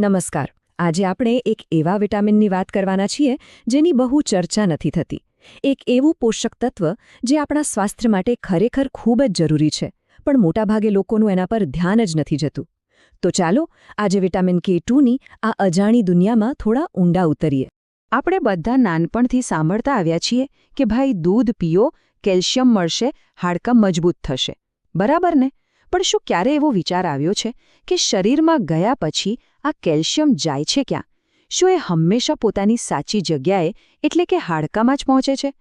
નમસ્કાર. આજે આપણે એક એવા વિટામિનની વાત કરવાના છીએ, જેની બહુ ચર્ચા નથી થતી. એક એવું પોષક તત્વ જે આપણા સ્વાસ્થ્ય માટે ખરેખર ખૂબ જ જરૂરી છે, પણ મોટાભાગે લોકોનું એના પર ધ્યાન જ નથી જતું. તો ચાલો, આજે વિટામિન કે ટુની આ અજાણી દુનિયામાં થોડા ઊંડા ઉતરીએ. આપણે બધા નાનપણથી સાંભળતા આવ્યા છીએ કે ભાઈ દૂધ પીઓ, કેલ્શિયમ મળશે, હાડકાં મજબૂત થશે. બરાબર ને? પણ શું ક્યારે એવો વિચાર આવ્યો છે કે શરીરમાં ગયા પછી આ કેલ્શિયમ જાય છે ક્યાં? શું એ હંમેશા પોતાની સાચી જગ્યાએ, એટલે કે હાડકામાં જ પહોંચે છે?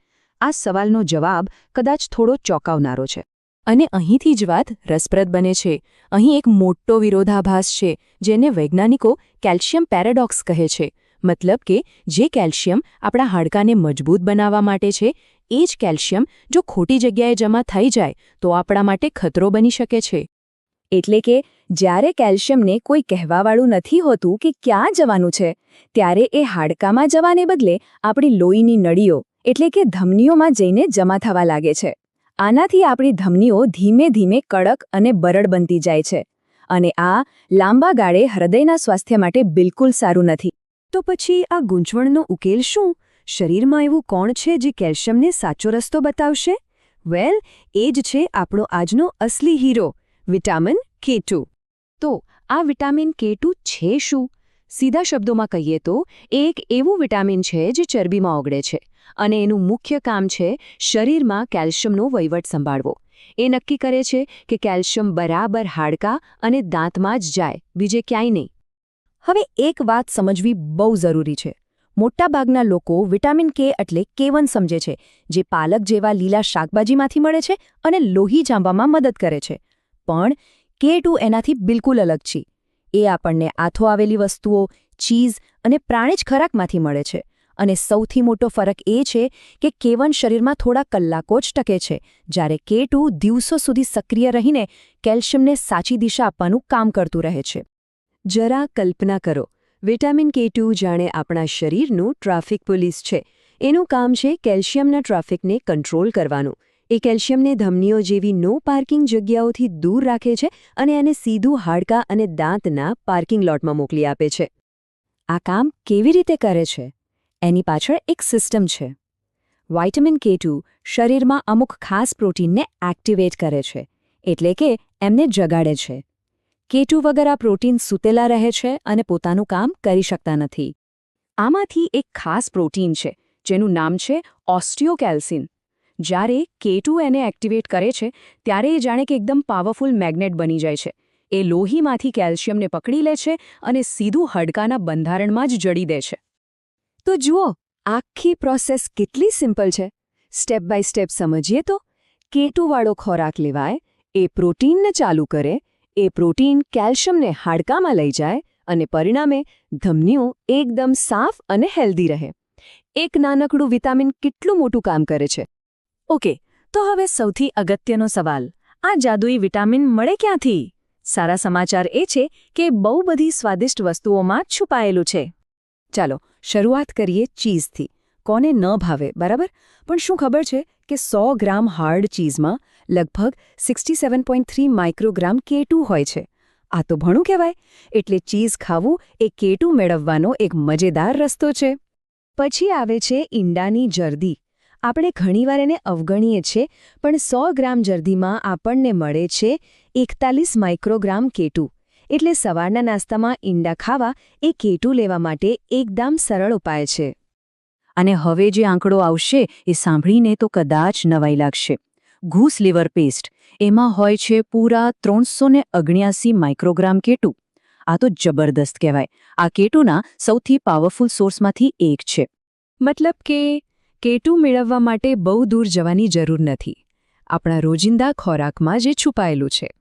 આ સવાલનો જવાબ કદાચ થોડો ચોંકાવનારો છે. અને અહીંથી જ વાત રસપ્રદ બને છે. અહીં એક મોટો વિરોધાભાસ છે, જેને વૈજ્ઞાનિકો કેલ્શિયમ પેરાડોક્સ કહે છે. મતલબ કે, જે કેલ્શિયમ આપણા હાડકાને મજબૂત બનાવવા માટે છે, એ જ કેલ્શિયમ જો ખોટી જગ્યાએ જમા થઈ જાય, તો આપણા માટે ખતરો બની શકે છે. એટલે કે જ્યારે કેલ્શિયમને કોઈ કહેવાવાળું નથી હોતું કે ક્યાં જવાનું છે, ત્યારે એ હાડકામાં જવાને બદલે આપણી લોહીની નળીઓ, એટલે કે ધમનીઓમાં જઈને જમા થવા લાગે છે. આનાથી આપણી ધમનીઓ ધીમે ધીમે કડક અને બરડ બનતી જાય છે. અને આ લાંબા ગાળે હૃદયના સ્વાસ્થ્ય માટે બિલકુલ સારું નથી. તો પછી આ ગૂંચવણનો ઉકેલ શું? શરીરમાં એવું કોણ છે જે કેલ્શિયમને સાચો રસ્તો બતાવશે? વેલ, એ જ છે આપણો આજનો અસલી હીરો, વિટામિન કે તો આ વિટામિન કે છે શું? સીધા શબ્દોમાં કહીએ તો એક એવું વિટામિન છે જે ચરબીમાં ઓગળે છે અને એનું મુખ્ય કામ છે શરીરમાં કેલ્શિયમનો વહીવટ સંભાળવો. એ નક્કી કરે છે કે કેલ્શિયમ બરાબર હાડકાં અને દાંતમાં જ જાય, બીજે ક્યાંય નહીં. હવે એક વાત સમજવી બહુ જરૂરી છે. મોટાભાગના લોકો વિટામિન કે એટલે કેવન સમજે છે, જે પાલક જેવા લીલા શાકભાજીમાંથી મળે છે અને લોહી જાંબવામાં મદદ કરે છે. પણ કે ટુ એનાથી બિલકુલ અલગ છે. એ આપણને આથો આવેલી વસ્તુઓ, ચીઝ અને પ્રાણીજ ખોરાકમાંથી મળે છે. અને સૌથી મોટો ફરક એ છે કે કેવન શરીરમાં થોડા કલાકો જ ટકે છે, જ્યારે કે દિવસો સુધી સક્રિય રહીને કેલ્શિયમને સાચી દિશા આપવાનું કામ કરતું રહે છે. જરા કલ્પના કરો, વિટામિન કે જાણે આપણા શરીરનું ટ્રાફિક પોલીસ છે. એનું કામ છે કેલ્શિયમના ટ્રાફિકને કંટ્રોલ કરવાનું. એ કેલ્શિયમને ધમનીઓ જેવી નો પાર્કિંગ જગ્યાઓથી દૂર રાખે છે અને એને સીધું હાડકાં અને દાંતના પાર્કિંગ લોટમાં મોકલી આપે છે. આ કામ કેવી રીતે કરે છે? એની પાછળ એક સિસ્ટમ છે. વાઇટામિન કે શરીરમાં અમુક ખાસ પ્રોટીનને એક્ટિવેટ કરે છે, એટલે કે એમને જગાડે છે. કેટુ વગર આ પ્રોટીન સૂતેલા રહે છે અને પોતાનું કામ કરી શકતા નથી. આમાંથી એક ખાસ પ્રોટીન છે, જેનું નામ છે ઓસ્ટિયોકેલ્સિન. જ્યારે કેટુ એને એક્ટિવેટ કરે છે, ત્યારે એ જાણે કે એકદમ પાવરફુલ મેગ્નેટ બની જાય છે. એ લોહીમાંથી કેલ્શિયમને પકડી લે છે અને સીધું હડકાના બંધારણમાં જ જડી દે છે. તો જુઓ, આખી પ્રોસેસ કેટલી સિમ્પલ છે. સ્ટેપ બાય સ્ટેપ સમજીએ તો કેટુવાળો ખોરાક લેવાય, એ પ્રોટીનને ચાલુ કરે, એ પ્રોટીન કેલ્શિયમને હાડકામાં લઈ જાય અને પરિણામે ધમનીઓ એકદમ સાફ અને હેલ્ધી રહે. એક નાનકડું વિટામિન કેટલું મોટું કામ કરે છે? ઓકે, તો હવે સૌથી અગત્યનો સવાલ. આ જાદુઈ વિટામિન મળે ક્યાંથી? સારા સમાચાર એ છે કે બહુ બધી સ્વાદિષ્ટ વસ્તુઓમાં છુપાયેલું છે. ચાલો, શરૂઆત કરીએ ચીઝથી. કોને ન ભાવે, બરાબર? પણ શું ખબર છે કે સો ગ્રામ હાર્ડ ચીઝમાં લગભગ sixty seven point three microgram K two હોય છે? આ તો ભણું કહેવાય. એટલે ચીઝ ખાવું એ કેટુ મેળવવાનો એક મજેદાર રસ્તો છે. પછી આવે છે ઈંડાની જર્દી. આપણે ઘણીવાર એને અવગણીએ છીએ, પણ સો ગ્રામ જર્દીમાં આપણને મળે છે એકતાલીસ માઇક્રોગ્રામ કેટુ. એટલે સવારના નાસ્તામાં ઈંડા ખાવા એ કેટુ લેવા માટે એકદમ સરળ ઉપાય છે. અને હવે જે આંકડો આવશે એ સાંભળીને તો કદાચ નવાઈ લાગશે. Goose liver paste. એમાં હોય છે પૂરા ત્રણસો ને અગણ્યાસી માઇક્રોગ્રામ કેટુ. આ તો જબરદસ્ત કહેવાય. આ કેટુના સૌથી પાવરફુલ સોર્સમાંથી એક છે. મતલબ કે કેટુ મેળવવા માટે બહુ દૂર જવાની જરૂર નથી. આપણા રોજિંદા ખોરાકમાં જે છુપાયેલું છે.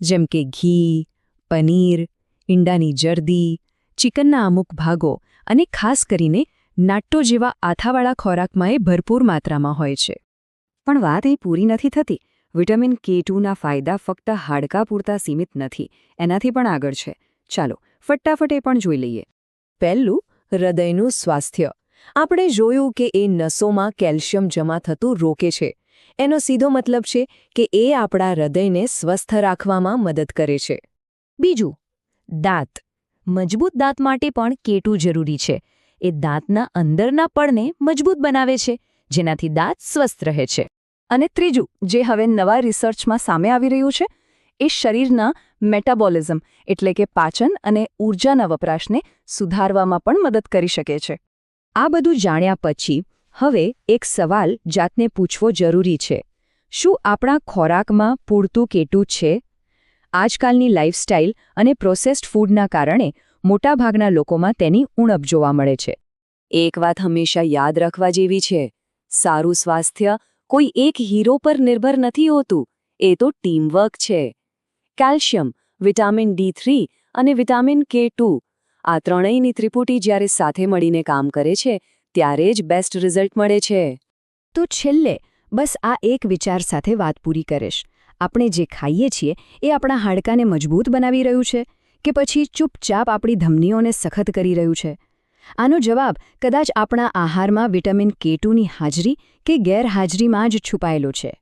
જેમ કે ઘી, પનીર, ઈંડાની જર્દી, ચિકનના અમુક ભાગો અને ખાસ કરીને નાટ્ટો જેવા આથાવાળા ખોરાકમાં એ ભરપૂર માત્રામાં હોય છે. પણ વાત એ પૂરી નથી થતી. વિટામિન કે ટુના ફાયદા ફક્ત હાડકા પૂરતા સીમિત નથી. એનાથી પણ આગળ છે. ચાલો, ફટાફટ પણ જોઈ લઈએ. પહેલું, હૃદયનું સ્વાસ્થ્ય. આપણે જોયું કે એ નસોમાં કેલ્શિયમ જમા થતું રોકે છે. એનો સીધો મતલબ છે કે એ આપણા હૃદયને સ્વસ્થ રાખવામાં મદદ કરે છે. બીજું, દાંત. મજબૂત દાંત માટે પણ કેટું જરૂરી છે. એ દાંતના અંદરના પડને મજબૂત બનાવે છે, જેનાથી દાંત સ્વસ્થ રહે છે. અને ત્રીજું, જે હવે નવા રિસર્ચમાં સામે આવી રહ્યું છે, એ શરીરના મેટાબોલિઝમ, એટલે કે પાચન અને ઊર્જાના વપરાશને સુધારવામાં પણ મદદ કરી શકે છે. આ બધું જાણ્યા પછી હવે એક સવાલ જાતને પૂછવો જરૂરી છે. શું આપણા ખોરાકમાં પૂરતું કેટું છે? આજકાલની લાઇફસ્ટાઇલ અને પ્રોસેસ્ડ ફૂડના કારણે મોટાભાગના લોકોમાં તેની ઉણપ જોવા મળે છે. એક વાત હંમેશા યાદ રાખવા જેવી છે. સારું સ્વાસ્થ્ય કોઈ એક હીરો પર નિર્ભર નથી હોતું. એ તો ટીમવર્ક છે. કેલ્શિયમ, વિટામિન ડી થ્રી અને વિટામિન કે ટુ આ ત્રણેયની ત્રિપુટી જ્યારે સાથે મળીને કામ કરે છે, ત્યારે જ બેસ્ટ રિઝલ્ટ મળે છે. તો છેલ્લે, બસ આ એક વિચાર સાથે વાત પૂરી કરીશ. આપણે જે ખાઈએ છીએ, એ આપણા હાડકાને મજબૂત બનાવી રહ્યું છે, કે પછી ચૂપચાપ આપણી ધમનીઓને સખત કરી રહ્યું છે? આનો જવાબ કદાચ આપણા આહારમાં વિટામિન કે ટુની હાજરી કે ગેરહાજરીમાં જ છુપાયેલો છે.